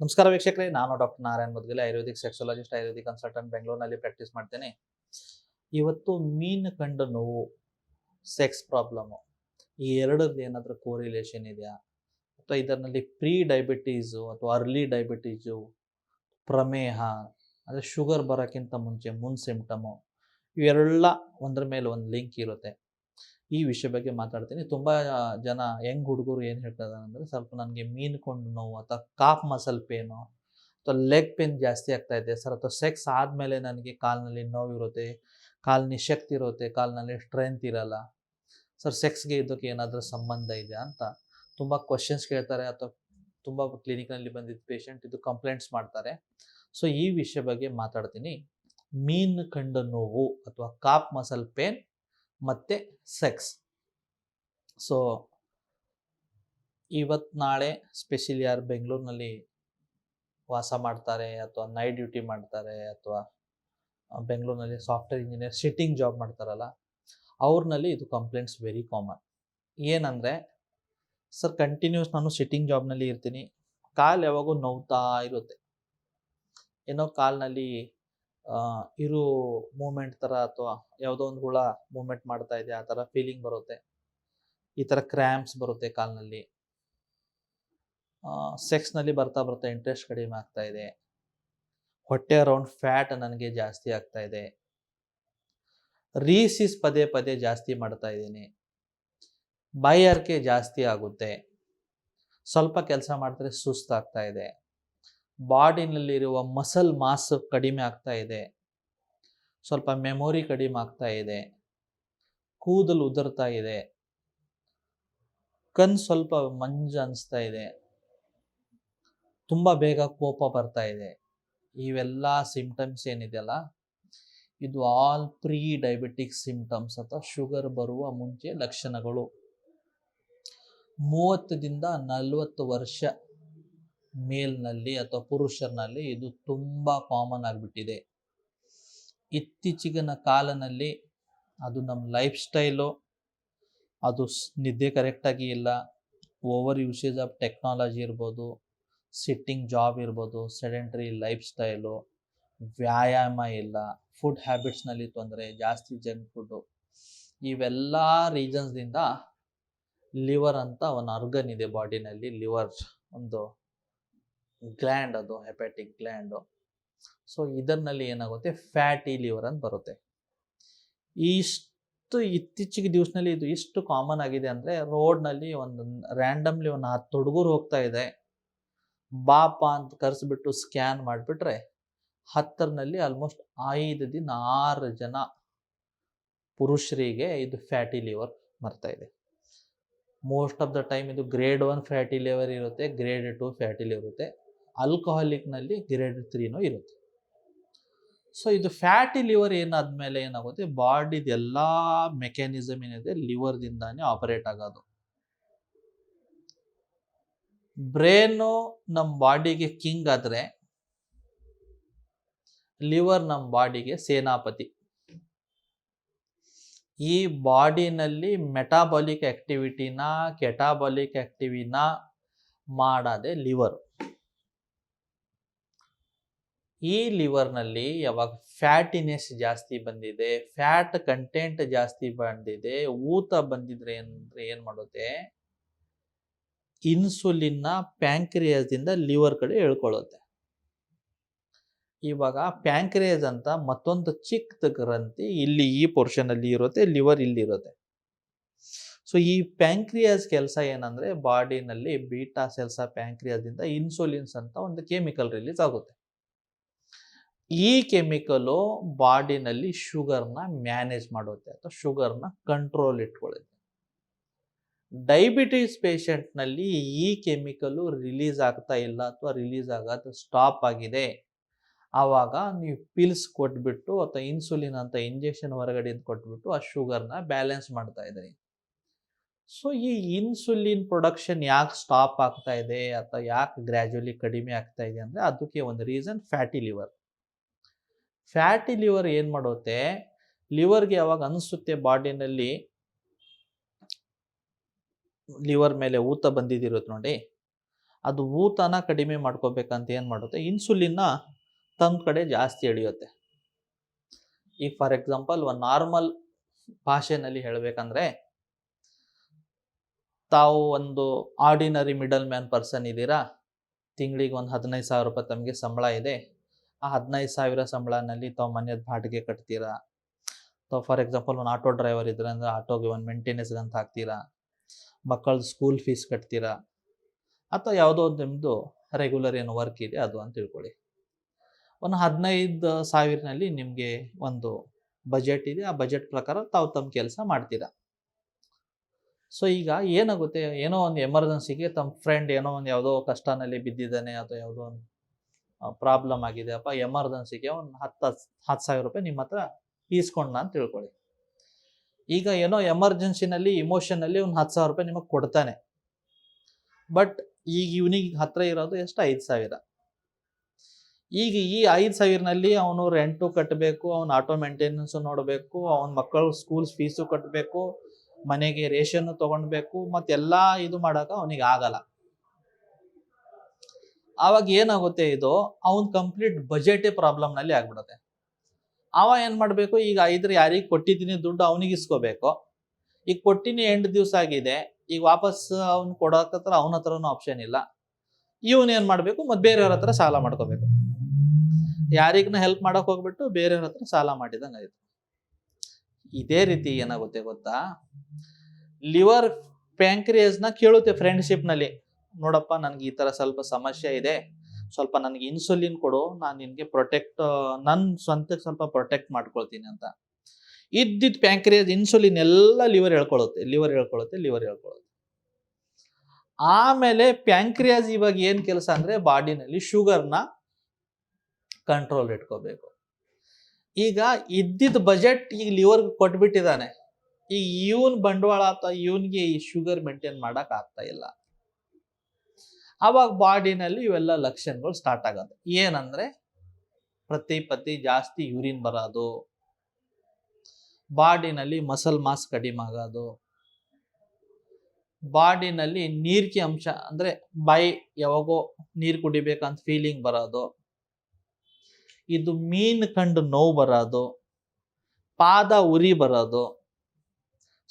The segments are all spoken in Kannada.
ನಮಸ್ಕಾರ ವೀಕ್ಷಕರೇ, ನಾನು doctor Narayan Mudgale, ayurvedic sexologist, ayurvedic consultant ಬೆಂಗಳೂರಿನಲ್ಲಿ ಪ್ರಾಕ್ಟೀಸ್ ಮಾಡ್ತೇನೆ. ಇವತ್ತು ಮೀನು ಕಂಡು ನೋವು ಸೆಕ್ಸ್ ಪ್ರಾಬ್ಲಮ್ಮು ಈ ಎರಡರದ್ದು ಏನಾದರೂ ಕೋರಿಲೇಷನ್ ಇದೆಯಾ? ಅಥವಾ ಇದರಲ್ಲಿ ಪ್ರೀ ಡಯಾಬಿಟೀಸು ಅಥವಾ ಅರ್ಲಿ ಡಯಾಬಿಟೀಸು ಪ್ರಮೇಹ, ಅಂದರೆ ಶುಗರ್ ಬರೋಕ್ಕಿಂತ ಮುಂಚೆ ಮುನ್ ಸಿಮ್ಟಮು ಇವೆಲ್ಲ ಒಂದ್ರ ಮೇಲೆ ಒಂದು ಲಿಂಕ್ ಇರುತ್ತೆ. ಈ ವಿಷಯ ಬಗ್ಗೆ ಮಾತಾಡ್ತೀನಿ. ತುಂಬ ಜನ ಹೆಂಗ್ ಹುಡುಗರು ಏನು ಹೇಳ್ತಾರೆ ಅಂದರೆ, ಸ್ವಲ್ಪ ನನಗೆ ಮೀನು ಕೊಂಡು ನೋವು, ಅಥವಾ ಕಾಫ್ ಮಸಲ್ ಪೇನು, ಅಥವಾ ಲೆಗ್ ಪೇನ್ ಜಾಸ್ತಿ ಆಗ್ತಾ ಇದೆ ಸರ್, ಅಥವಾ ಸೆಕ್ಸ್ ಆದಮೇಲೆ ನನಗೆ ಕಾಲಿನಲ್ಲಿ ನೋವಿರುತ್ತೆ ಕಾಲು ಶಕ್ತಿ ಇರುತ್ತೆ, ಕಾಲಿನಲ್ಲಿ ಸ್ಟ್ರೆಂತ್ ಇರಲ್ಲ. ಸರ್, ಸೆಕ್ಸ್ಗೆ ಇದಕ್ಕೆ ಏನಾದರೂ ಸಂಬಂಧ ಇದೆ ಅಂತ ತುಂಬ ಕ್ವಶನ್ಸ್ ಕೇಳ್ತಾರೆ, ಅಥವಾ ತುಂಬ ಕ್ಲಿನಿಕ್ನಲ್ಲಿ ಬಂದಿದ್ದ ಪೇಷಂಟ್ ಇದು ಕಂಪ್ಲೇಂಟ್ಸ್ ಮಾಡ್ತಾರೆ. ಸೊ ಈ ವಿಷಯ ಬಗ್ಗೆ ಮಾತಾಡ್ತೀನಿ. ಮೀನು ಕಂಡ ನೋವು, ಅಥವಾ ಕಾಪ್ ಮಸಲ್ ಪೇನ್ ಮತ್ತು ಸೆಕ್ಸ್ ಸೊ ಇವತ್ತು ನಾಳೆ ಸ್ಪೆಷಲಿ ಯಾರು ಬೆಂಗಳೂರಿನಲ್ಲಿ ವಾಸ ಮಾಡ್ತಾರೆ ಅಥವಾ ನೈಟ್ ಡ್ಯೂಟಿ ಮಾಡ್ತಾರೆ ಅಥವಾ ಬೆಂಗಳೂರಿನಲ್ಲಿ ಸಾಫ್ಟ್ವೇರ್ ಇಂಜಿನಿಯರ್ ಸಿಟ್ಟಿಂಗ್ ಜಾಬ್ ಮಾಡ್ತಾರಲ್ಲ, ಅವ್ರನಲ್ಲಿ ಇದು ಕಂಪ್ಲೇಂಟ್ಸ್ ವೆರಿ ಕಾಮನ್ ಏನಂದರೆ ಸರ್ ಕಂಟಿನ್ಯೂಸ್ ನಾನು ಸಿಟ್ಟಿಂಗ್ ಜಾಬ್ನಲ್ಲಿ ಇರ್ತೀನಿ. ಕಾಲು ಯಾವಾಗೂ ನೋವ್ತಾ ಇರುತ್ತೆ. ಏನೋ ಕಾಲಿನಲ್ಲಿ ಇರೋ ಮೂಮೆಂಟ್ ಥರ ಅಥವಾ ಯಾವುದೋ ಒಂದು ಹುಳ ಮೂಮೆಂಟ್ ಮಾಡ್ತಾ ಇದೆ, ಆ ಥರ ಫೀಲಿಂಗ್ ಬರುತ್ತೆ. ಈ ಥರ ಕ್ರ್ಯಾಂಪ್ಸ್ ಬರುತ್ತೆ ಕಾಲಿನಲ್ಲಿ. ಸೆಕ್ಸ್ನಲ್ಲಿ ಬರ್ತಾ ಬರ್ತಾ ಇಂಟ್ರೆಸ್ಟ್ ಕಡಿಮೆ ಆಗ್ತಾ ಇದೆ. ಹೊಟ್ಟೆ ಅರೌಂಡ್ ಫ್ಯಾಟ್ ನನಗೆ ಜಾಸ್ತಿ ಆಗ್ತಾ ಇದೆ. ರೀಸಿಸ್ ಪದೇ ಪದೇ ಜಾಸ್ತಿ ಮಾಡ್ತಾ ಇದ್ದೀನಿ. ಬಾಯಾರಿಕೆ ಜಾಸ್ತಿ ಆಗುತ್ತೆ. ಸ್ವಲ್ಪ ಕೆಲಸ ಮಾಡಿದ್ರೆ ಸುಸ್ತಾಗ್ತಾ ಇದೆ. ಬಾಡಿನಲ್ಲಿರುವ ಮಸಲ್ ಮಾಸ್ ಕಡಿಮೆ ಆಗ್ತಾ ಇದೆ. ಸ್ವಲ್ಪ ಮೆಮೊರಿ ಕಡಿಮೆ ಆಗ್ತಾ ಇದೆ. ಕೂದಲು ಉದುರ್ತಾ ಇದೆ. ಕಣ್ ಸ್ವಲ್ಪ ಮಂಜು ಅನಿಸ್ತಾ ಇದೆ. ತುಂಬ ಬೇಗ ಕೋಪ ಬರ್ತಾ ಇದೆ. ಇವೆಲ್ಲ ಸಿಂಪ್ಟಮ್ಸ್ ಏನಿದೆಯಲ್ಲ, ಇದು ಆಲ್ ಪ್ರೀ ಡಯಾಬಿಟಿಕ್ ಸಿಂಪ್ಟಮ್ಸ್ ಅಥವಾ ಶುಗರ್ ಬರುವ ಮುಂಚೆ ಲಕ್ಷಣಗಳು. ಮೂವತ್ತರಿಂದ ನಲವತ್ತು ವರ್ಷ ಮೇಲ್ನಲ್ಲಿ ಅಥವಾ ಪುರುಷರ್ನಲ್ಲಿ ಇದು ತುಂಬ ಕಾಮನ್ ಆಗಿಬಿಟ್ಟಿದೆ. ಇತ್ತೀಚಿಗಿನ ಕಾಲನಲ್ಲಿ ಅದು ನಮ್ಮ ಲೈಫ್ ಸ್ಟೈಲು ಅದು ನಿದ್ದೆ ಕರೆಕ್ಟಾಗಿ ಇಲ್ಲ ಓವರ್ ಯೂಸೇಜ್ ಆಫ್ ಟೆಕ್ನಾಲಜಿ ಇರ್ಬೋದು ಸಿಟ್ಟಿಂಗ್ ಜಾಬ್ ಇರ್ಬೋದು ಸೆಡೆಂಟ್ರಿ ಲೈಫ್ ಸ್ಟೈಲು ವ್ಯಾಯಾಮ ಇಲ್ಲ ಫುಡ್ ಹ್ಯಾಬಿಟ್ಸ್ನಲ್ಲಿ ತೊಂದರೆ, ಜಾಸ್ತಿ ಜಂಕ್ ಫುಡ್ಡು ಇವೆಲ್ಲ ರೀಸನ್ಸ್ದಿಂದ ಲಿವರ್ ಅಂತ ಒಂದು ಆರ್ಗನ್ ಇದೆ ಬಾಡಿನಲ್ಲಿ ಲಿವರ್ ಒಂದು ಗ್ಲ್ಯಾಂಡ್ ಅದು ಹೆಪ್ಯಾಟಿಕ್ ಗ್ಲ್ಯಾಂಡು ಸೊ ಇದರಲ್ಲಿ ಏನಾಗುತ್ತೆ? ಫ್ಯಾಟಿ ಲಿವರ್ ಅಂತ ಬರುತ್ತೆ. ಇಷ್ಟು ಇತ್ತೀಚಿಗೆ ದಿವಸದಲ್ಲಿ ಇದು ಇಷ್ಟು ಕಾಮನ್ ಆಗಿದೆ ಅಂದರೆ ರೋಡ್ನಲ್ಲಿ ಒಂದು ರ್ಯಾಂಡಮ್ಲಿ ಒಂದು ಹತ್ತು ಹುಡುಗರು ಹೋಗ್ತಾ ಇದೆ. ಬಾಪ ಅಂತ ಕರೆಸ್ಬಿಟ್ಟು ಸ್ಕ್ಯಾನ್ ಮಾಡಿಬಿಟ್ರೆ ಹತ್ತರಲ್ಲಿ ಆಲ್ಮೋಸ್ಟ್ ಐದು ದಿನ ಆರು ಜನ ಪುರುಷರಿಗೆ ಇದು ಫ್ಯಾಟಿ ಲಿವರ್ ಬರ್ತಾ ಇದೆ. ಮೋಸ್ಟ್ ಆಫ್ ದ ಟೈಮ್ ಇದು ಗ್ರೇಡ್ ಒನ್ ಫ್ಯಾಟಿ ಲಿವರ್ ಇರುತ್ತೆ ಗ್ರೇಡ್ ಟು ಫ್ಯಾಟಿ ಲಿವರ್ ಇರುತ್ತೆ. ಆಲ್ಕೋಹಾಲಿಕ್ನಲ್ಲಿ ಗ್ರೇಡ್ ತ್ರೀನೂ ಇರುತ್ತೆ. ಸೊ ಇದು ಫ್ಯಾಟಿ ಲಿವರ್ ಏನಾದ ಮೇಲೆ ಏನಾಗುತ್ತೆ? ಬಾಡಿದ ಎಲ್ಲ ಮೆಕ್ಯಾನಿಸಮ್ ಏನಿದೆ ಲಿವರ್ದಿಂದಾನೇ ಆಪರೇಟ್ ಆಗೋದು. ಬ್ರೇನು ನಮ್ಮ ಬಾಡಿಗೆ ಕಿಂಗ್ ಆದರೆ ಲಿವರ್ ನಮ್ಮ ಬಾಡಿಗೆ ಸೇನಾಪತಿ. ಈ ಬಾಡಿನಲ್ಲಿ ಮೆಟಾಬಾಲಿಕ್ ಆಕ್ಟಿವಿಟಿನ ಕೆಟಾಬಾಲಿಕ್ ಆಕ್ಟಿವಿನ ಮಾಡದೆ ಲಿವರ್ ಈ ಲಿವರ್ನಲ್ಲಿ ಯಾವಾಗ ಫ್ಯಾಟಿನೆಸ್ ಜಾಸ್ತಿ ಬಂದಿದೆ ಫ್ಯಾಟ್ ಕಂಟೆಂಟ್ ಜಾಸ್ತಿ ಬಂದಿದೆ, ಊತ ಬಂದಿದ್ರೆ ಅಂದ್ರೆ ಏನು ಮಾಡುತ್ತೆ? ಇನ್ಸುಲಿನ್ನ ಪ್ಯಾಂಕ್ರಿಯಾಸ್ದಿಂದ ಲಿವರ್ ಕಡೆ ಹೇಳ್ಕೊಳ್ಳುತ್ತೆ. ಇವಾಗ ಪ್ಯಾಂಕ್ರಿಯಾಸ್ ಅಂತ ಮತ್ತೊಂದು ಚಿಕ್ಕ ಗ್ರಂಥಿ ಇಲ್ಲಿ ಈ ಪೋರ್ಷನ್ ಅಲ್ಲಿ ಇರುತ್ತೆ ಲಿವರ್ ಇಲ್ಲಿ ಇರುತ್ತೆ. ಸೊ ಈ ಪ್ಯಾಂಕ್ರಿಯಾಸ್ ಕೆಲಸ ಏನಂದ್ರೆ ಬಾಡಿನಲ್ಲಿ ಬೀಟಾ ಸೆಲ್ಸ ಪ್ಯಾಂಕ್ರಿಯಾಸ್ದಿಂದ ಇನ್ಸುಲಿನ್ಸ್ ಅಂತ ಒಂದು ಕೆಮಿಕಲ್ ರಿಲೀಸ್ ಆಗುತ್ತೆ. ಈ ಕೆಮಿಕಲು ಬಾಡಿನಲ್ಲಿ ಶುಗರ್ನ ಮ್ಯಾನೇಜ್ ಮಾಡುತ್ತೆ ಅಥವಾ ಶುಗರ್ನ ಕಂಟ್ರೋಲ್ ಇಟ್ಕೊಳ್ಳುತ್ತೆ. ಡಯಾಬಿಟೀಸ್ ಪೇಷಂಟ್ನಲ್ಲಿ ಈ ಕೆಮಿಕಲು ರಿಲೀಸ್ ಆಗ್ತಾ ಇಲ್ಲ ಅಥವಾ ರಿಲೀಸ್ ಆಗೋದು ಸ್ಟಾಪ್ ಆಗಿದೆ. ಆವಾಗ ನೀವು ಪಿಲ್ಸ್ ಕೊಟ್ಬಿಟ್ಟು ಅಥವಾ ಇನ್ಸುಲಿನ್ ಅಂತ ಇಂಜೆಕ್ಷನ್ ಹೊರಗಡೆ ಕೊಟ್ಬಿಟ್ಟು ಆ ಶುಗರ್ನ ಬ್ಯಾಲೆನ್ಸ್ ಮಾಡ್ತಾ ಇದ್ದೀರಿ ಸೊ, ಈ ಇನ್ಸುಲಿನ್ ಪ್ರೊಡಕ್ಷನ್ ಯಾಕೆ ಸ್ಟಾಪ್ ಆಗ್ತಾ ಇದೆ ಅಥವಾ ಯಾಕೆ ಗ್ರ್ಯಾಜುಲಿ ಕಡಿಮೆ ಆಗ್ತಾ ಇದೆ ಅಂದರೆ ಅದಕ್ಕೆ ಒಂದು reason fatty liver. Fatty liver ಏನು ಮಾಡುತ್ತೆ? ಲಿವರ್ಗೆ ಯಾವಾಗ ಅನಿಸುತ್ತೆ ಬಾಡಿನಲ್ಲಿ? ಲಿವರ್ ಮೇಲೆ ಊತ ಬಂದಿದಿರುತ್ತೆ ನೋಡಿ. ಅದು ಊತನ ಕಡಿಮೆ ಮಾಡ್ಕೋಬೇಕಂತ ಏನು ಮಾಡುತ್ತೆ? ಇನ್ಸುಲಿನ್ನ ತಮ್ಮ ಕಡೆ ಜಾಸ್ತಿ ಎಳೆಯುತ್ತೆ. ಈಗ ಫಾರ್ ಎಕ್ಸಾಂಪಲ್ ಒಂದು ನಾರ್ಮಲ್ ಭಾಷೆನಲ್ಲಿ ಹೇಳಬೇಕಂದ್ರೆ, ತಾವು ಒಂದು ಆರ್ಡಿನರಿ ಮಿಡಲ್ ಮ್ಯಾನ್ ಪರ್ಸನ್ ಇದ್ದೀರಾ? ತಿಂಗಳಿಗೆ ಒಂದು ಹದಿನೈದು ಸಾವಿರ ರೂಪಾಯಿ ತಮಗೆ ಸಂಬಳ ಇದೆ. ಆ ಹದಿನೈದು ಸಾವಿರ ಸಂಬಳನಲ್ಲಿ ತಾವು ಮನೆಯದ ಬಾಡಿಗೆ ಕಟ್ತೀರಾ? ತಾವು ಫಾರ್ ಎಕ್ಸಾಂಪಲ್ ಒಂದು ಆಟೋ ಡ್ರೈವರ್ ಇದ್ರೆ ಅಂದ್ರೆ ಆಟೋಗೆ ಒಂದು ಮೇಂಟೆನೆನ್ಸ್ಗೆ ಅಂತ ಹಾಕ್ತೀರಾ? ಮಕ್ಕಳ ಸ್ಕೂಲ್ ಫೀಸ್ ಕಟ್ತೀರಾ? ಅಥವಾ ಯಾವುದೋ ಒಂದು ನಿಮ್ಮದು ರೆಗ್ಯುಲರ್ ಏನು ವರ್ಕ್ ಇದೆ ಅದು ಅಂತ ತಿಳ್ಕೊಳ್ಳಿ. ಒಂದು ಹದಿನೈದು ಸಾವಿರನಲ್ಲಿ ನಿಮಗೆ ಒಂದು ಬಜೆಟ್ ಇದೆ. ಆ ಬಜೆಟ್ ಪ್ರಕಾರ ತಾವು ತಮ್ಮ ಕೆಲಸ ಮಾಡ್ತೀರಾ? ಸೊ ಈಗ ಏನಾಗುತ್ತೆ? ಏನೋ ಒಂದು ಎಮರ್ಜೆನ್ಸಿಗೆ ತಮ್ಮ ಫ್ರೆಂಡ್ ಏನೋ ಒಂದು ಯಾವುದೋ ಕಷ್ಟನಲ್ಲಿ ಬಿದ್ದಿದ್ದಾನೆ ಅಥವಾ ಯಾವುದೋ ಒಂದು ಪ್ರಾಬ್ಲಮ್ ಆಗಿದೆ, ಅಪ್ಪ ಎಮರ್ಜೆನ್ಸಿಗೆ ಒಂದು ಹತ್ತು ಹತ್ತು ಸಾವಿರ ರೂಪಾಯಿ ನಿಮ್ಮ ಹತ್ರ ಈಸ್ಕೊಂಡ ಅಂತ ತಿಳ್ಕೊಳ್ಳಿ. ಈಗ ಏನೋ ಎಮರ್ಜೆನ್ಸಿನಲ್ಲಿ ಇಮೋಷನಲ್ಲಿ ಒಂದು ಹತ್ತು ಸಾವಿರ ರೂಪಾಯಿ ನಿಮಗೆ ಕೊಡ್ತಾನೆ. ಬಟ್ ಈಗ ಇವನಿಗೆ ಹತ್ರ ಇರೋದು ಎಷ್ಟು? ಐದು ಸಾವಿರ. ಈಗ ಈ ಐದು ಸಾವಿರನಲ್ಲಿ ಅವನು ರೆಂಟು ಕಟ್ಟಬೇಕು ಅವನ ಆಟೋ ಮೇಂಟೆನೆನ್ಸ್ ನೋಡಬೇಕು, ಅವನ ಮಕ್ಕಳ ಸ್ಕೂಲ್ ಫೀಸು ಕಟ್ಟಬೇಕು ಮನೆಗೆ ರೇಷನ್ ತಗೊಳ್ಬೇಕು ಮತ್ತೆಲ್ಲ ಇದು ಮಾಡೋಕೆ ಅವನಿಗೆ ಆಗಲ್ಲ. ಆವಾಗ ಏನಾಗುತ್ತೆ ಇದು? ಅವನ್ ಕಂಪ್ಲೀಟ್ ಬಜೆಟೇ ಪ್ರಾಬ್ಲಮ್ನಲ್ಲಿ ಆಗ್ಬಿಡುತ್ತೆ. ಅವ ಏನು ಮಾಡಬೇಕು? ಈಗ ಐದ್ರ ಯಾರಿಗೆ ಕೊಟ್ಟಿದ್ದೀನಿ ದುಡ್ಡು ಅವನಿಗೆ ಇಸ್ಕೋಬೇಕು. ಈಗ ಕೊಟ್ಟಿನಿ ಎಂಟು ದಿವಸ ಆಗಿದೆ. ಈಗ ವಾಪಸ್ ಅವ್ನು ಕೊಡೋಕತ್ರ ಅವನ ಹತ್ರನೂ ಆಪ್ಷನ್ ಇಲ್ಲ. ಇವನು ಏನು ಮಾಡಬೇಕು? ಮತ್ತು ಬೇರೆಯವ್ರ ಹತ್ರ ಸಾಲ ಮಾಡ್ಕೋಬೇಕು. ಯಾರಿಗ್ನ ಹೆಲ್ಪ್ ಮಾಡೋಕೆ ಹೋಗ್ಬಿಟ್ಟು ಬೇರೆಯವ್ರ ಹತ್ರ ಸಾಲ ಮಾಡಿದಂಗೆ ಆಯಿತು. ಇದೇ ರೀತಿ ಏನಾಗುತ್ತೆ ಗೊತ್ತಾ? ಲಿವರ್ನ ಕೇಳುತ್ತೆ ಫ್ರೆಂಡ್ಶಿಪ್ನಲ್ಲಿ. ನೋಡಪ್ಪ, ನನಗೆ ಈ ಥರ ಸ್ವಲ್ಪ ಸಮಸ್ಯೆ ಇದೆ. ಸ್ವಲ್ಪ ನನಗೆ ಇನ್ಸುಲಿನ್ ಕೊಡು, ನಾನು ನಿನಗೆ ಪ್ರೊಟೆಕ್ಟ್ ನನ್ನ ಸ್ವಂತಕ್ಕೆ ಸ್ವಲ್ಪ ಪ್ರೊಟೆಕ್ಟ್ ಮಾಡ್ಕೊಳ್ತೀನಿ ಅಂತ. ಇದ್ದಿದ್ ಪ್ಯಾಂಕ್ರಿಯಾಸ್ ಇನ್ಸುಲಿನ್ ಎಲ್ಲ ಲಿವರ್ ಹೇಳ್ಕೊಳುತ್ತೆ ಲಿವರ್ ಹೇಳ್ಕೊಳುತ್ತೆ ಲಿವರ್ ಹೇಳ್ಕೊಳುತ್ತೆ. ಆಮೇಲೆ ಪ್ಯಾಂಕ್ರಿಯಾಸ್ ಇವಾಗ ಏನು ಕೆಲಸ ಅಂದರೆ ಬಾಡಿನಲ್ಲಿ ಶುಗರ್ನ ಕಂಟ್ರೋಲ್ ಇಟ್ಕೋಬೇಕು. ಈಗ ಇದ್ದಿದ್ದ ಬಜೆಟ್ ಈಗ ಲಿವರ್ ಕೊಟ್ಬಿಟ್ಟಿದ್ದಾನೆ ಈಗ ಇವನ್ ಬಂಡವಾಳ ಅಥವಾ ಇವನ್ಗೆ ಈ ಶುಗರ್ ಮೇಂಟೈನ್ ಮಾಡೋಕ್ಕಾಗ್ತಾ ಇಲ್ಲ. ಅವಾಗ ಬಾಡಿನಲ್ಲಿ ಇವೆಲ್ಲ ಲಕ್ಷಣಗಳು ಸ್ಟಾರ್ಟ್ ಆಗೋದು. ಏನಂದ್ರೆ ಪ್ರತಿ ಪತಿ ಜಾಸ್ತಿ ಯೂರಿನ್ ಬರೋದು, ಬಾಡಿನಲ್ಲಿ ಮಸಲ್ ಮಾಸ್ ಕಡಿಮೆ ಆಗೋದು, ಬಾಡಿನಲ್ಲಿ ನೀರ್ಕಿ ಅಂಶ ಅಂದ್ರೆ ಬಾಯಿ ಯಾವಾಗೋ ನೀರು ಕುಡಿಬೇಕಂತ ಫೀಲಿಂಗ್ ಬರೋದು, ಇದು ಮೀನ್ ಕಂಡು ನೋವು ಬರೋದು, ಪಾದ ಉರಿ ಬರೋದು,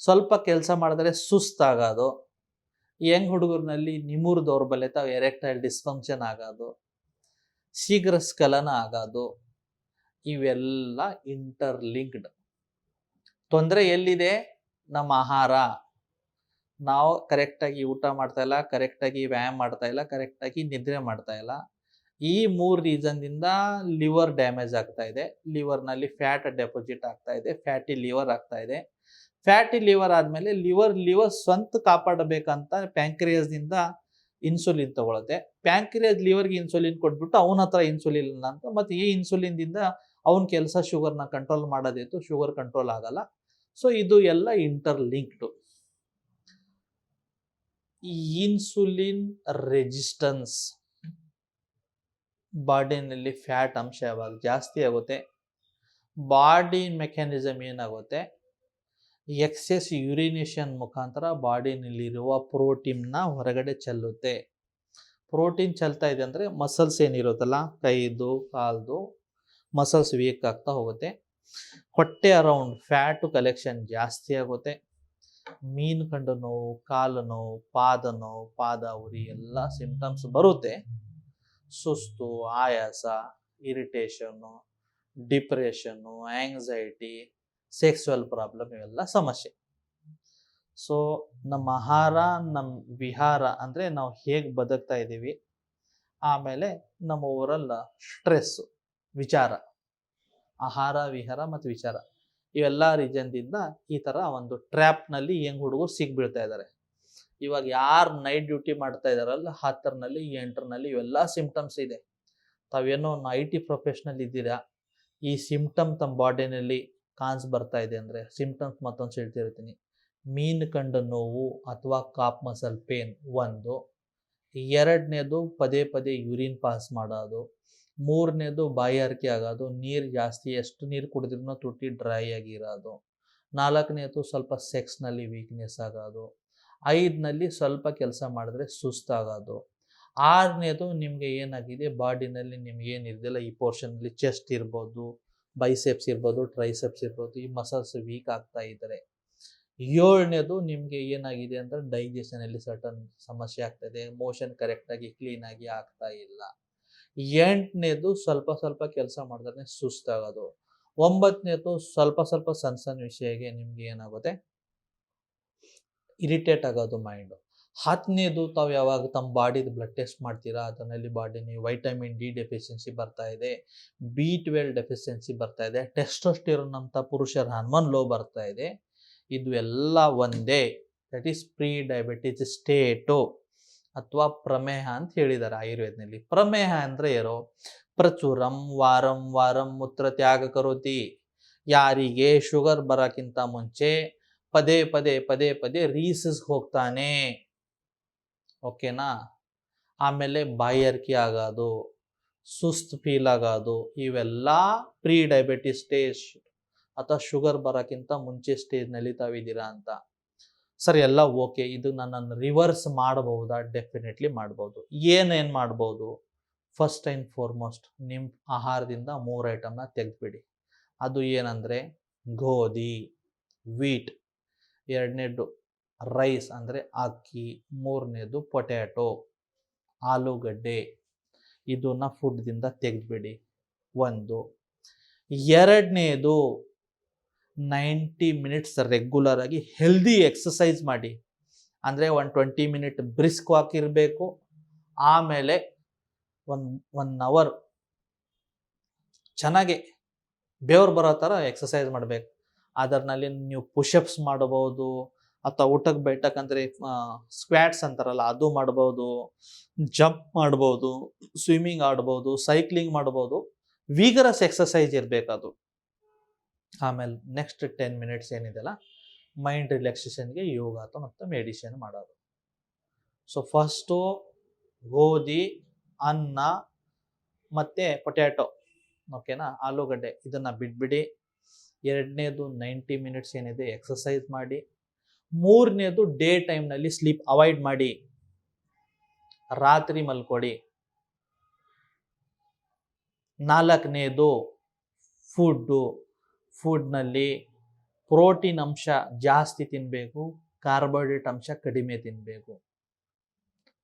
ಸ್ವಲ್ಪ ಕೆಲಸ ಮಾಡಿದ್ರೆ ಸುಸ್ತಾಗೋದು. ಯಂಗ್ ಹುಡುಗರ್ನಲ್ಲಿ ನಿಮೂರು ದೌರ್ಬಲ್ಯತೆ ಎರೆಕ್ಟೈಲ್ ಡಿಸ್ಫಂಕ್ಷನ್ ಆಗೋದು, ಶೀಘ್ರ ಸ್ಖಲನ ಆಗೋದು, ಇವೆಲ್ಲ ಇಂಟರ್ಲಿಂಕ್ಡ್. ತೊಂದರೆ ಎಲ್ಲಿದೆ? ನಮ್ಮ ಆಹಾರ. ನಾವು ಕರೆಕ್ಟಾಗಿ ಊಟ ಮಾಡ್ತಾ ಇಲ್ಲ, ಕರೆಕ್ಟಾಗಿ ವ್ಯಾಯಾಮ ಮಾಡ್ತಾ ಇಲ್ಲ, ಕರೆಕ್ಟಾಗಿ ನಿದ್ರೆ ಮಾಡ್ತಾ ಇಲ್ಲ. ಈ ಮೂರು ರೀಸನ್ನಿಂದ ಲಿವರ್ ಡ್ಯಾಮೇಜ್ ಆಗ್ತಾ ಇದೆ. ಲಿವರ್ನಲ್ಲಿ ಫ್ಯಾಟ್ ಡೆಪಾಸಿಟ್ ಆಗ್ತಾ ಇದೆ, ಫ್ಯಾಟಿ ಲಿವರ್ ಆಗ್ತಾ ಇದೆ. ಫ್ಯಾಟಿ ಲಿವರ್ ಆದಮೇಲೆ ಲಿವರ್ ಲಿವರ್ ಸ್ವಂತ ಕಾಪಾಡಬೇಕಂತ ಪ್ಯಾಂಕ್ರಿಯಸ್ನಿಂದ ಇನ್ಸುಲಿನ್ ತಗೊಳುತ್ತೆ. ಪ್ಯಾಂಕ್ರಿಯಸ್ ಲಿವರ್ಗೆ ಇನ್ಸುಲಿನ್ ಕೊಟ್ಬಿಟ್ಟು ಅವನ ಹತ್ರ ಇನ್ಸುಲಿನ್ ಇಲ್ಲ ಅಂತ, ಮತ್ತೆ ಈ ಇನ್ಸುಲಿನ್ದಿಂದ ಅವನ ಕೆಲಸ ಶುಗರ್ನ ಕಂಟ್ರೋಲ್ ಮಾಡೋದಿತ್ತು ಶುಗರ್ ಕಂಟ್ರೋಲ್ ಆಗಲ್ಲ. ಸೊ ಇದು ಎಲ್ಲ ಇಂಟರ್ಲಿಂಕ್ಡು ಇನ್ಸುಲಿನ್ ರೆಸಿಸ್ಟೆನ್ಸ್ ಬಾಡಿನಲ್ಲಿ ಫ್ಯಾಟ್ ಅಂಶ ಯಾವಾಗ ಜಾಸ್ತಿ ಆಗುತ್ತೆ? ಬಾಡಿ ಮೆಕ್ಯಾನಿಸಮ್ ಏನಾಗುತ್ತೆ? ಎಕ್ಸೆಸ್ ಯುರಿನೇಷನ್ ಮುಖಾಂತರ ಬಾಡಿನಲ್ಲಿರುವ ಪ್ರೋಟೀನ್ನ ಹೊರಗಡೆ ಚೆಲ್ಲುತ್ತೆ. ಪ್ರೋಟೀನ್ ಚೆಲ್ತಾ ಇದೆ ಅಂದರೆ ಮಸಲ್ಸ್ ಏನಿರುತ್ತಲ್ಲ, ಕೈದು, ಕಾಲ್ದು, ಮಸಲ್ಸ್ ವೀಕ್ ಆಗ್ತಾ ಹೋಗುತ್ತೆ. ಹೊಟ್ಟೆ ಅರೌಂಡ್ ಫ್ಯಾಟು ಕಲೆಕ್ಷನ್ ಜಾಸ್ತಿ ಆಗುತ್ತೆ. ಮೀನು ಕಂಡು ನೋವು, ಕಾಲು ನೋವು, ಪಾದ ನೋವು, ಪಾದ ಉರಿ ಎಲ್ಲ ಸಿಂಪ್ಟಮ್ಸ್ ಬರುತ್ತೆ. ಸುಸ್ತು, ಆಯಾಸ ಇರಿಟೇಷನ್ನು ಡಿಪ್ರೆಷನ್ನು ಆಂಗ್ಸೈಟಿ ಸೆಕ್ಸುವಲ್ ಪ್ರಾಬ್ಲಮ್ ಇವೆಲ್ಲ ಸಮಸ್ಯೆ. ಸೊ ನಮ್ಮ ಆಹಾರ, ನಮ್ಮ ವಿಹಾರ ಅಂದರೆ ನಾವು ಹೇಗೆ ಬದುಕ್ತಾ ಇದ್ದೀವಿ, ಆಮೇಲೆ ನಮ್ಮ ಊರಲ್ಲ ಸ್ಟ್ರೆಸ್ಸು ವಿಚಾರ. ಆಹಾರ, ವಿಹಾರ ಮತ್ತು ವಿಚಾರ. ಇವೆಲ್ಲ ರೀಜನ್ದಿಂದ ಈ ಥರ ಒಂದು ಟ್ರ್ಯಾಪ್ನಲ್ಲಿ ಹೆಂಗ್ ಹುಡುಗರು ಸಿಗ್ಬೀಳ್ತಾ ಇದ್ದಾರೆ ಇವಾಗ ಯಾರು ನೈಟ್ ಡ್ಯೂಟಿ ಮಾಡ್ತಾ ಇದಾರಲ್ಲ, ಹತ್ತರ್ನಲ್ಲಿ, ಎಂಟರ್ನಲ್ಲಿ ಇವೆಲ್ಲ ಸಿಂಪ್ಟಮ್ಸ್ ಇದೆ. ತಾವೇನೋ ಒಂದು ಐ ಟಿ ಪ್ರೊಫೆಷ್ನಲ್ ಇದ್ದೀರಾ? ಈ ಸಿಂಪ್ಟಮ್ ತಮ್ಮ ಬಾಡಿನಲ್ಲಿ ಕಾನ್ಸ್ ಬರ್ತಾ ಇದೆ ಅಂದರೆ ಸಿಂಪ್ಟಮ್ಸ್ ಮತ್ತೊಂದು ಹೇಳ್ತಿರ್ತೀನಿ. ಮೀನು ಕಂಡ ನೋವು ಅಥವಾ ಕಾಪ್ ಮಸಲ್ ಪೇನ್ ಒಂದು. ಎರಡನೇದು ಪದೇ ಪದೇ ಯೂರಿನ್ ಪಾಸ್ ಮಾಡೋದು. ಮೂರನೇದು ಬಾಯಾರಿಕೆ ಆಗೋದು. ನೀರು ಜಾಸ್ತಿ ಎಷ್ಟು ನೀರು ಕುಡಿದ್ರೂ ತುಟ್ಟಿ ಡ್ರೈ ಆಗಿರೋದು. ನಾಲ್ಕನೇದು ಸ್ವಲ್ಪ ಸೆಕ್ಸ್ನಲ್ಲಿ ವೀಕ್ನೆಸ್ ಆಗೋದು. ಐದನಲ್ಲಿ ಸ್ವಲ್ಪ ಕೆಲಸ ಮಾಡಿದ್ರೆ ಸುಸ್ತಾಗೋದು. ಆರನೇದು ನಿಮಗೆ ಏನಾಗಿದೆ? ಬಾಡಿನಲ್ಲಿ ನಿಮ್ಗೆ ಏನಿರ್ದಿಲ್ಲ. ಈ ಪೋರ್ಷನ್ನಲ್ಲಿ ಚೆಸ್ಟ್ ಇರ್ಬೋದು. ಬೈಸೆಪ್ಸ್ ಇರ್ಬೋದು ಟ್ರೈಸೆಪ್ಸ್ ಇರ್ಬೋದು, ಈ ಮಸಲ್ಸ್ ವೀಕ್ ಆಗ್ತಾ ಇದ್ದರೆ ಏಳನೇದು ನಿಮಗೆ ಏನಾಗಿದೆ ಅಂದರೆ ಡೈಜೆಷನಲ್ಲಿ ಸರ್ಟನ್ ಸಮಸ್ಯೆ ಆಗ್ತದೆ ಮೋಷನ್ ಕರೆಕ್ಟಾಗಿ ಕ್ಲೀನಾಗಿ ಆಗ್ತಾ ಇಲ್ಲ. ಎಂಟನೇದು ಸ್ವಲ್ಪ ಸ್ವಲ್ಪ ಕೆಲಸ ಮಾಡಿದ್ರೆ ಸುಸ್ತಾಗೋದು. ಒಂಬತ್ತನೇದು ಸ್ವಲ್ಪ ಸ್ವಲ್ಪ ಸಣ್ಣ ಸಣ್ಣ ವಿಷಯಕ್ಕೆ ನಿಮಗೆ ಏನಾಗುತ್ತೆ? ಇರಿಟೇಟ್ ಆಗೋದು ಮೈಂಡು ಹತ್ತನೇದು ತಾವು ಯಾವಾಗ ತಮ್ಮ ಬಾಡಿದು ಬ್ಲಡ್ ಟೆಸ್ಟ್ ಮಾಡ್ತೀರಾ? ಅದರಲ್ಲಿ ಬಾಡಿನ ವೈಟಮಿನ್ ಡಿ ಡೆಫಿಷಿಯನ್ಸಿ ಬರ್ತಾ ಇದೆ ಬಿ ಟ್ವೆಲ್ ಡೆಫಿಷಿಯನ್ಸಿ ಬರ್ತಾ ಇದೆ ಟೆಸ್ಟೋಸ್ಟಿರೋನ್ ಅಂತ ಪುರುಷರ ಹನುಮಾನ್ ಲೋ ಬರ್ತಾ ಇದೆ. ಇದು ಎಲ್ಲ ಒಂದೇ that is pre diabetes state ಅಥವಾ ಪ್ರಮೇಹ ಅಂತ ಹೇಳಿದ್ದಾರೆ ಆಯುರ್ವೇದನಲ್ಲಿ. ಪ್ರಮೇಹ ಅಂದರೆ ಏನು ಪ್ರಚುರಂ ವಾರಂ ವಾರಂ ಮೂತ್ರ ತ್ಯಾಗ ಕರೋತಿ. ಯಾರಿಗೆ ಶುಗರ್ ಬರೋಕ್ಕಿಂತ ಮುಂಚೆ ಪದೇ ಪದೇ ಪದೇ ಪದೇ ರೀಸಸ್ಗೆ ಹೋಗ್ತಾನೆ. ಓಕೆನಾ? ಆಮೇಲೆ ಬಾಯರ್ಕಿ ಆಗೋದು, ಸುಸ್ತು ಫೀಲ್ ಆಗೋದು, ಇವೆಲ್ಲ ಪ್ರೀ ಡಯಾಬಿಟಿಸ್ ಸ್ಟೇಜ್ ಅಥವಾ ಶುಗರ್ ಬರೋಕ್ಕಿಂತ ಮುಂಚೆ ಸ್ಟೇಜ್ನಲ್ಲಿ ತಾವಿದ್ದೀರಾ ಅಂತ. ಸರ್, ಎಲ್ಲ ಓಕೆ. ಇದು ನನ್ನನ್ನು ರಿವರ್ಸ್ ಮಾಡಬಹುದಾ ಡೆಫಿನೆಟ್ಲಿ ಮಾಡ್ಬೋದು. ಏನೇನು ಮಾಡ್ಬೋದು? ಫಸ್ಟ್ ಆ್ಯಂಡ್ ಫಾರ್ಮೋಸ್ಟ್ ನಿಮ್ಮ ಆಹಾರದಿಂದ ಮೂರು ಐಟಮ್ನ ತೆಗೆದುಬಿಡಿ. ಅದು ಏನಂದರೆ ಗೋಧಿ ವೀಟ್ ಎರಡನೇದು ರೈಸ್ ಅಂದರೆ ಅಕ್ಕಿ, ಮೂರನೇದು ಪೊಟ್ಯಾಟೊ, ಆಲೂಗಡ್ಡೆ. ಇದನ್ನ ಫುಡ್ದಿಂದ ತೆಗೆದುಬಿಡಿ. ಒಂದು. ಎರಡನೇದು ನೈಂಟಿ ಮಿನಿಟ್ಸ್ ರೆಗ್ಯುಲರ್ ಆಗಿ ಹೆಲ್ದಿ ಎಕ್ಸಸೈಸ್ ಮಾಡಿ. ಅಂದರೆ ಒಂದು ಟ್ವೆಂಟಿ ಮಿನಿಟ್ ಬ್ರಿಸ್ಕ್ ವಾಕ್ ಇರಬೇಕು. ಆಮೇಲೆ ಒನ್ ಒನ್ ಅವರ್ ಚೆನ್ನಾಗಿ ಬೆವ್ರು ಬರೋ ಥರ ಎಕ್ಸಸೈಸ್ ಮಾಡಬೇಕು. ಅದರಲ್ಲಿ ನೀವು ಪುಷಪ್ಸ್ ಮಾಡಬಹುದು. ಅಥವಾ ಊಟಕ್ಕೆ ಬೈಟಕ್ಕಂದ್ರೆ ಸ್ಕ್ವಾಟ್ಸ್ ಅಂತಾರಲ್ಲ, ಅದು ಮಾಡ್ಬೋದು, ಜಂಪ್ ಮಾಡ್ಬೋದು ಸ್ವಿಮ್ಮಿಂಗ್ ಆಡ್ಬೋದು ಸೈಕ್ಲಿಂಗ್ ಮಾಡ್ಬೋದು ವಿಗರಸ್ ಎಕ್ಸಸೈಸ್ ಇರಬೇಕು ಅದು. ಆಮೇಲೆ ನೆಕ್ಸ್ಟ್ ಟೆನ್ ಮಿನಿಟ್ಸ್ ಏನಿದೆಲ್ಲ ಮೈಂಡ್ ರಿಲ್ಯಾಕ್ಸೇಷನ್ಗೆ ಯೋಗ ಅಥವಾ ಮತ್ತು ಮೆಡಿಷನ್ ಮಾಡೋದು. ಸೊ ಫಸ್ಟು ಗೋಧಿ, ಅನ್ನ ಮತ್ತು ಪೊಟ್ಯಾಟೊ ಓಕೆನಾ ಆಲೂಗಡ್ಡೆ. ಇದನ್ನು ಬಿಟ್ಬಿಡಿ. ಎರಡನೇದು ನೈಂಟಿ ಮಿನಿಟ್ಸ್ ಏನಿದೆ ಎಕ್ಸಸೈಸ್ ಮಾಡಿ. ಮೂರನೇದು ಡೇ ಟೈಮ್ನಲ್ಲಿ ಸ್ಲೀಪ್ ಅವಾಯ್ಡ್ ಮಾಡಿ. ರಾತ್ರಿ ಮಲ್ಕೊಡಿ. ನಾಲ್ಕನೇದು ಫುಡ್ಡು. ಫುಡ್ನಲ್ಲಿ ಪ್ರೋಟೀನ್ ಅಂಶ ಜಾಸ್ತಿ ತಿನ್ನಬೇಕು ಕಾರ್ಬೋಹೈಡ್ರೇಟ್ ಅಂಶ ಕಡಿಮೆ ತಿನ್ನಬೇಕು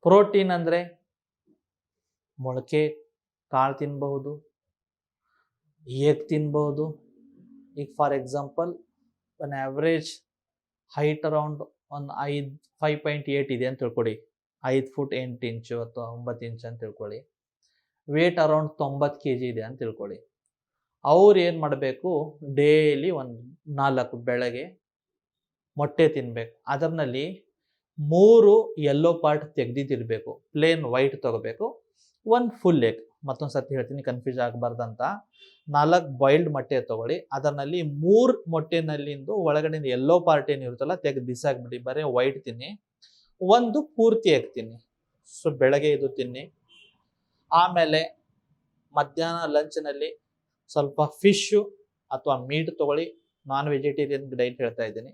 ಪ್ರೋಟೀನ್ ಅಂದರೆ ಮೊಳಕೆ, ಕಾಳು ತಿನ್ನಬಹುದು ಏಗ್ ತಿನ್ಬಹುದು. ಈಗ for example one average height around ಒಂದು ಐದು ಫೈವ್ ಪಾಯಿಂಟ್ ಏಯ್ಟ್ ಇದೆ ಅಂತ ತಿಳ್ಕೊಳ್ಳಿ ಐದು ಫುಟ್ ಎಂಟು ಇಂಚು ಅಥವಾ ಒಂಬತ್ತು ಇಂಚು ಅಂತ ತಿಳ್ಕೊಳ್ಳಿ ವೇಟ್ ಅರೌಂಡ್ ತೊಂಬತ್ತು ಕೆ ಜಿ ಇದೆ ಅಂತ ತಿಳ್ಕೊಳ್ಳಿ ಅವ್ರು ಏನು ಮಾಡಬೇಕು? ಡೇಲಿ ಒಂದು ನಾಲ್ಕು ಬೆಳಗ್ಗೆ ಮೊಟ್ಟೆ ತಿನ್ಬೇಕು. ಅದರಲ್ಲಿ ಮೂರು ಯೆಲ್ಲೋ ಪಾರ್ಟ್ ತೆಗೆದಿದ್ದಿರಬೇಕು ಪ್ಲೇನ್ ವೈಟ್ ತಗೋಬೇಕು. ಒಂದು ಫುಲ್ ಎಗ್ ಮತ್ತೊಂದು ಸರ್ತಿ ಹೇಳ್ತೀನಿ ಕನ್ಫ್ಯೂಸ್ ಆಗಬಾರ್ದಂತ. ನಾಲ್ಕು ಬಾಯ್ಲ್ಡ್ ಮೊಟ್ಟೆ ತಗೊಳ್ಳಿ. ಅದರಲ್ಲಿ ಮೂರು ಮೊಟ್ಟೆನಲ್ಲಿಂದು ಒಳಗಡೆ ಎಲ್ಲೋ ಪಾರ್ಟ್ ಏನಿರುತ್ತಲ್ಲ ತೆಗೆದು ಬಿಸಾಕ್ಬಿಡಿ. ಬರೀ ವೈಟ್ ತಿನ್ನಿ. ಒಂದು ಪೂರ್ತಿ ಹಾಕ್ತೀನಿ ಸೊ ಬೆಳಗ್ಗೆ ಇದು ತಿನ್ನಿ. ಆಮೇಲೆ ಮಧ್ಯಾಹ್ನ ಲಂಚ್ನಲ್ಲಿ ಸ್ವಲ್ಪ ಫಿಶ್ಶು ಅಥವಾ ಮೀಟ್ ತಗೊಳ್ಳಿ. ನಾನ್ ವೆಜಿಟೇರಿಯನ್ ಡೈಟ್ ಹೇಳ್ತಾ ಇದ್ದೀನಿ.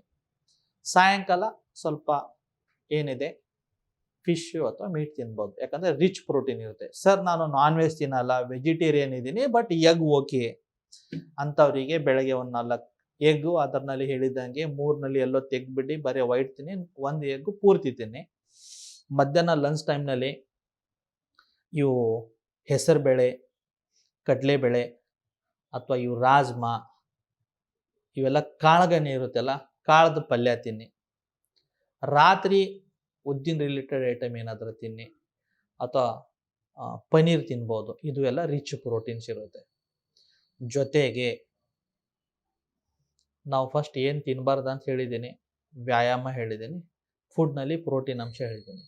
ಸಾಯಂಕಾಲ ಸ್ವಲ್ಪ ಏನಿದೆ? ಫಿಶ್ಶು ಅಥವಾ ಮೀಟ್ ತಿನ್ಬೋದು. ಯಾಕಂದರೆ ರಿಚ್ ಪ್ರೋಟೀನ್ ಇರುತ್ತೆ. ಸರ್ ನಾನು ನಾನ್ ವೆಜ್ ತಿನ್ನಲ್ಲ ವೆಜಿಟೇರಿಯನ್ ಇದ್ದೀನಿ ಬಟ್ ಎಗ್ ಓಕೆ ಅಂಥವರಿಗೆ ಬೆಳಗ್ಗೆ ಒಂದು ನಾಲ್ಕು ಎಗ್ಗು ಅದರಲ್ಲಿ ಹೇಳಿದಂಗೆ ಮೂರ್ನಲ್ಲಿ ಎಲ್ಲೋ ತೆಗ್ದುಬಿಟ್ಟು ಬರೀ ವೈಟ್ ತಿನ್ನಿ, ಒಂದು ಎಗ್ಗು ಪೂರ್ತಿ ತಿನ್ನಿ. ಮಧ್ಯಾಹ್ನ ಲಂಚ್ ಟೈಮ್ನಲ್ಲಿ ಇವು ಹೆಸರುಬೇಳೆ, ಕಡಲೆಬೇಳೆ ಅಥವಾ ಇವು ರಾಜ್ಮಾ, ಇವೆಲ್ಲ ಕಾಳುಗಣ್ಣೆ ಇರುತ್ತಲ್ಲ, ಕಾಳದ ಪಲ್ಯ ತಿನ್ನಿ. ರಾತ್ರಿ ಉದ್ದಿನ ರಿಲೇಟೆಡ್ ಐಟಮ್ ಏನಾದರೂ ತಿನ್ನಿ, ಅಥವಾ ಪನೀರ್ ತಿನ್ಬೋದು, ಇದು ಎಲ್ಲ ರಿಚ್ ಪ್ರೋಟೀನ್ಸ್ ಇರುತ್ತೆ. ಜೊತೆಗೆ, ನಾವು ಫಸ್ಟ್ ಏನು ತಿನ್ನಬಾರ್ದು ಅಂತ ಹೇಳಿದ್ದೀನಿ, ವ್ಯಾಯಾಮ ಹೇಳಿದ್ದೀನಿ ಫುಡ್ನಲ್ಲಿ ಪ್ರೋಟೀನ್ ಅಂಶ ಹೇಳಿದ್ದೀನಿ.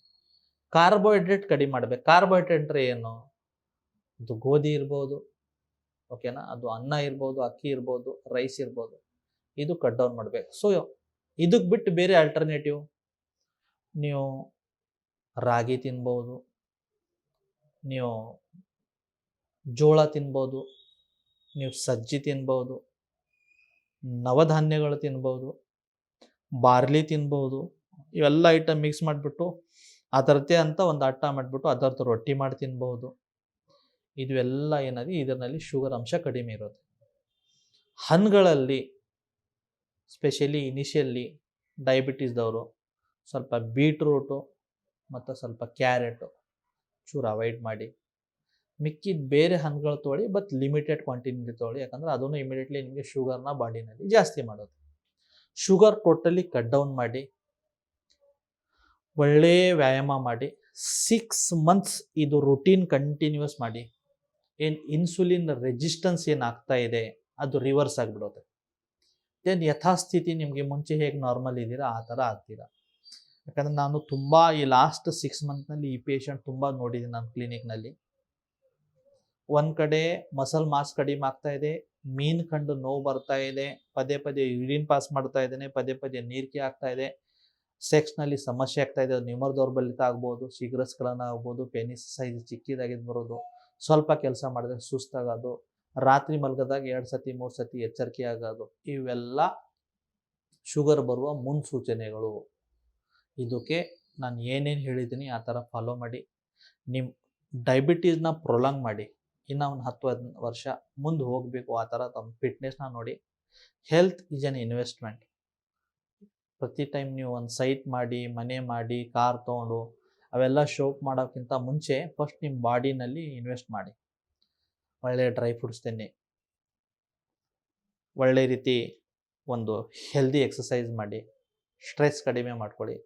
ಕಾರ್ಬೋಹೈಡ್ರೇಟ್ ಕಡಿಮೆ ಮಾಡಬೇಕು. ಕಾರ್ಬೋಹೈಡ್ರೇಟ್ ಅಂದರೆ ಏನು? ಅದು ಗೋಧಿ ಇರ್ಬೋದು ಓಕೆನಾ ಅದು ಅನ್ನ ಇರ್ಬೋದು, ಅಕ್ಕಿ ಇರ್ಬೋದು ರೈಸ್ ಇರ್ಬೋದು, ಇದು ಕಟ್ ಡೌನ್ ಮಾಡಬೇಕು. ಸೊ ಇದಕ್ಕೆ ಬಿಟ್ಟು ಬೇರೆ ಆಲ್ಟರ್ನೇಟಿವ್ ನೀವು ರಾಗಿ ತಿನ್ಬೋದು, ನೀವು ಜೋಳ ತಿನ್ಬೋದು, ನೀವು ಸಜ್ಜಿ ತಿನ್ಬೋದು, ನವಧಾನ್ಯಗಳು ತಿನ್ಬೋದು, ಬಾರ್ಲಿ ತಿನ್ಬೋದು, ಇವೆಲ್ಲ ಐಟಮ್ ಮಿಕ್ಸ್ ಮಾಡಿಬಿಟ್ಟು ಅದರದ್ದೇ ಅಂತ ಒಂದು ಅಟ್ಟ ಮಾಡಿಬಿಟ್ಟು ಅದರದ್ದು ರೊಟ್ಟಿ ಮಾಡಿ ತಿನ್ಬೋದು. ಇದು ಎಲ್ಲ ಇದರಲ್ಲಿ ಶುಗರ್ ಅಂಶ ಕಡಿಮೆ ಇರುತ್ತೆ ಹಣ್ಣುಗಳಲ್ಲಿ ಸ್ಪೆಷಲಿ ಇನಿಷಿಯಲ್ಲಿ ಡಯಾಬಿಟೀಸ್ದವರು ಸ್ವಲ್ಪ ಬೀಟ್ರೂಟು ಮತ್ತು ಸ್ವಲ್ಪ ಕ್ಯಾರೆಟು ಚೂರು ಅವಾಯ್ಡ್ ಮಾಡಿ. ಮಿಕ್ಕಿದ ಬೇರೆ ಹಣ್ಣುಗಳು ತೊಗೊಳ್ಳಿ ಬಟ್ ಲಿಮಿಟೆಡ್ ಕ್ವಾಂಟಿಟಿ ತೊಗೊಳ್ಳಿ ಯಾಕಂದ್ರೆ ಅದನ್ನು ಇಮಿಡಿಯೇಟ್ಲಿ ನಿಮಗೆ ಶುಗರ್ನ ಬಾಡಿನಲ್ಲಿ ಜಾಸ್ತಿ ಮಾಡೋದು. ಶುಗರ್ ಟೋಟಲಿ ಕಟ್ ಡೌನ್ ಮಾಡಿ. ಒಳ್ಳೆ ವ್ಯಾಯಾಮ ಮಾಡಿ. ಸಿಕ್ಸ್ ಮಂತ್ಸ್ ಇದು ರುಟೀನ್ ಕಂಟಿನ್ಯೂಸ್ ಮಾಡಿ. ಏನು ಇನ್ಸುಲಿನ್ ರೆಸಿಸ್ಟೆನ್ಸ್ ಏನಾಗ್ತಾ ಇದೆ, ಅದು ರಿವರ್ಸ್ ಆಗಿಬಿಡುತ್ತೆ ದೆನ್ ಯಥಾಸ್ಥಿತಿ ನಿಮಗೆ ಮುಂಚೆ ಹೇಗೆ ನಾರ್ಮಲ್ ಇದ್ದೀರಾ, ಆ ಥರ ಆಗ್ತೀರಾ. ಯಾಕಂದರೆ ನಾನು ತುಂಬ ಈ ಲಾಸ್ಟ್ ಸಿಕ್ಸ್ ಮಂತ್ನಲ್ಲಿ ಈ ಪೇಷಂಟ್ ತುಂಬ ನೋಡಿದ್ದೀನಿ ನನ್ನ ಕ್ಲಿನಿಕ್ನಲ್ಲಿ ಒಂದು ಕಡೆ ಮಸಲ್ ಮಾಸ್ ಕಡಿಮೆ ಆಗ್ತಾ ಇದೆ, ಮೀನ್ ಕಂಡು ನೋವು ಬರ್ತಾ ಇದೆ, ಪದೇ ಪದೇ ಯೂರಿನ್ ಪಾಸ್ ಮಾಡ್ತಾ ಇದ್ದೇನೆ, ಪದೇ ಪದೇ ನೀರಿಕೆ ಆಗ್ತಾ ಇದೆ ಸೆಕ್ಸ್ನಲ್ಲಿ ಸಮಸ್ಯೆ ಆಗ್ತಾ ಇದೆ ನಿಮರ್ ದೌರ್ಬಲ್ಯತ ಆಗ್ಬೋದು, ಶೀಘ್ರಸ್ಖಲನ ಆಗ್ಬೋದು ಪೆನಿಸ್ ಸೈಜ್ ಚಿಕ್ಕಿದಾಗಿದ್ದು ಬರೋದು, ಸ್ವಲ್ಪ ಕೆಲಸ ಮಾಡಿದ್ರೆ ಸುಸ್ತಾಗೋದು, ರಾತ್ರಿ ಮಲಗದಾಗ ಎರಡು ಸತಿ, ಮೂರು ಸತಿ ಎಚ್ಚರಿಕೆ ಆಗೋದು, ಇವೆಲ್ಲ ಶುಗರ್ ಬರುವ ಮುನ್ಸೂಚನೆಗಳು. ಇದಕ್ಕೆ ನಾನು ಏನೇನು ಹೇಳಿದ್ದೀನಿ ಆ ಥರ ಫಾಲೋ ಮಾಡಿ ನಿಮ್ಮ ಡಯಾಬಿಟೀಸ್ನ ಪ್ರೊಲಾಂಗ್ ಮಾಡಿ, ಇನ್ನು ಒಂದು ಹತ್ತು ಹದಿನೈದು ವರ್ಷ ಮುಂದೆ ಹೋಗಬೇಕು ಆ ಥರ ತಮ್ಮ ಫಿಟ್ನೆಸ್ನ ನೋಡಿ. ಹೆಲ್ತ್ ಈಸ್ ಎನ್ ಇನ್ವೆಸ್ಟ್ಮೆಂಟ್ ಪ್ರತಿ ಟೈಮ್ ನೀವು ಒಂದು ಸೈಟ್ ಮಾಡಿ, ಮನೆ ಮಾಡಿ ಕಾರ್ ತೊಗೊಂಡು, ಅವೆಲ್ಲ ಶೋಪ್ ಮಾಡೋಕ್ಕಿಂತ ಮುಂಚೆ ಫಸ್ಟ್ ನಿಮ್ಮ ಬಾಡಿನಲ್ಲಿ ಇನ್ವೆಸ್ಟ್ ಮಾಡಿ. ಒಳ್ಳೆಯ ಡ್ರೈ ಫ್ರೂಟ್ಸ್ ತಿನ್ನಿ. ಒಳ್ಳೆ ರೀತಿ ಒಂದು ಹೆಲ್ದಿ ಎಕ್ಸಸೈಸ್ ಮಾಡಿ. ಸ್ಟ್ರೆಸ್ ಕಡಿಮೆ ಮಾಡ್ಕೊಳ್ಳಿ.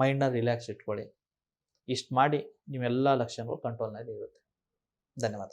ಮೈಂಡ್ನ ರಿಲ್ಯಾಕ್ಸ್ ಇಟ್ಕೊಳ್ಳಿ. ಇಷ್ಟು ಮಾಡಿ ನಿಮ್ಮೆಲ್ಲ ಲಕ್ಷಣಗಳು ಕಂಟ್ರೋಲ್ನಲ್ಲಿ ಇರುತ್ತೆ. ಧನ್ಯವಾದ.